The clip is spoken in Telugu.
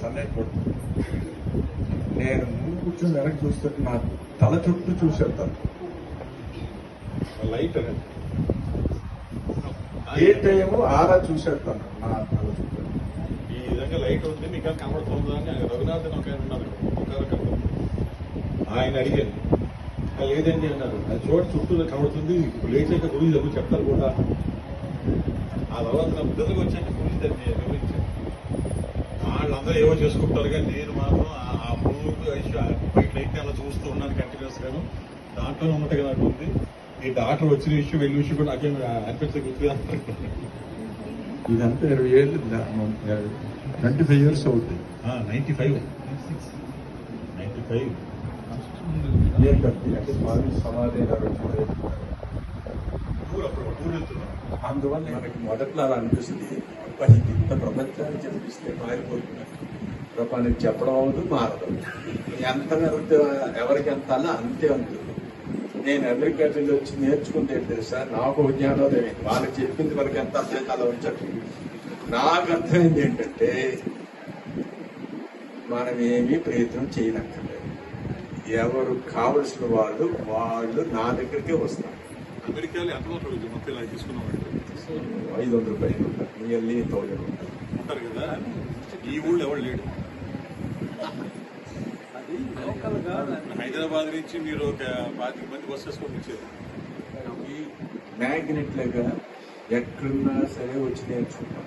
సన్లైట్ కొడుతుంది నేను ముందు కూర్చొని వెనక్కి చూస్తుంటే నా తల చుట్టూ చూసేస్తాను లైట్ అనేది. ఏ టైము ఆరా చూసేస్తాను నా తల చుట్టూ. ఈ విధంగా లైట్ ఉంది మీకు కనబడుతుంది అని రఘునాథ్ ఒక ఆయన ఉన్నారు ఆయన అడిగాను లేదండి అన్నారు. అది చోటు చుట్టూ కనబడుతుంది లేట్ అయితే గురించి చెప్తారు కూడా. ఆ తర్వాత నా బుద్ధకు వచ్చాక గురించి వాళ్ళందరూ ఏవో చేసుకుంటారు కానీ నేను మాత్రం ఆ- మూడు బయట అయితే అలా చూస్తూ ఉన్నాను కంటిన్యూస్ గాను. దాంట్లోనే ఉన్నట్టుగా నాకు ఉంది. ఈ డాక్టర్ వచ్చిన విషయం వెళ్ళిన విషయం కూడా నాకేం అనిపించే గుర్తుగా ఇదంతా ఇరవై ఏళ్ళు ట్వంటీ ఫైవ్ ఇయర్స్ అవుతుంది నైన్టీ ఫైవ్ నైన్టీ ఫైవ్ అందువల్ల మనకి మొదట్లో అలా అనిపిస్తుంది. చెప్పిస్తే మారిపోతున్నారు. ప్రపంచానికి చెప్పడం అవ్వదు మారదు. ఎంత వెళ్తే ఎవరికి ఎంత అలా అంతే ఉంటుంది నేను వెళ్ళి వచ్చి నేర్చుకుంటే తెలుసా? నాకు ఒక జ్ఞానోదయం అయింది వాళ్ళకి చెప్పింది మనకి ఎంత అర్థం అలా ఉంచట్టు నాకు అర్థమైంది ఏంటంటే మనం ఏమీ ప్రయత్నం చేయనక్కర్లేదు. ఎవరు కావలసిన వాళ్ళు వాళ్ళు నా దగ్గరికే వస్తారు. అమెరికాలో ఎంత తీసుకున్నామంటే ఐదు వందల రూపాయలు నియర్లీ థౌజండ్ ఉంటారు కదా ఈ ఊళ్ళో ఎవరు లేడు హైదరాబాద్ నుంచి మీరు ఒక పాతిక మంది బస్ వేసుకొని వచ్చారు ఈ మ్యాగ్నెట్ లాగా ఎక్కడున్నా సరే వచ్చి నేర్చుకుంటాం.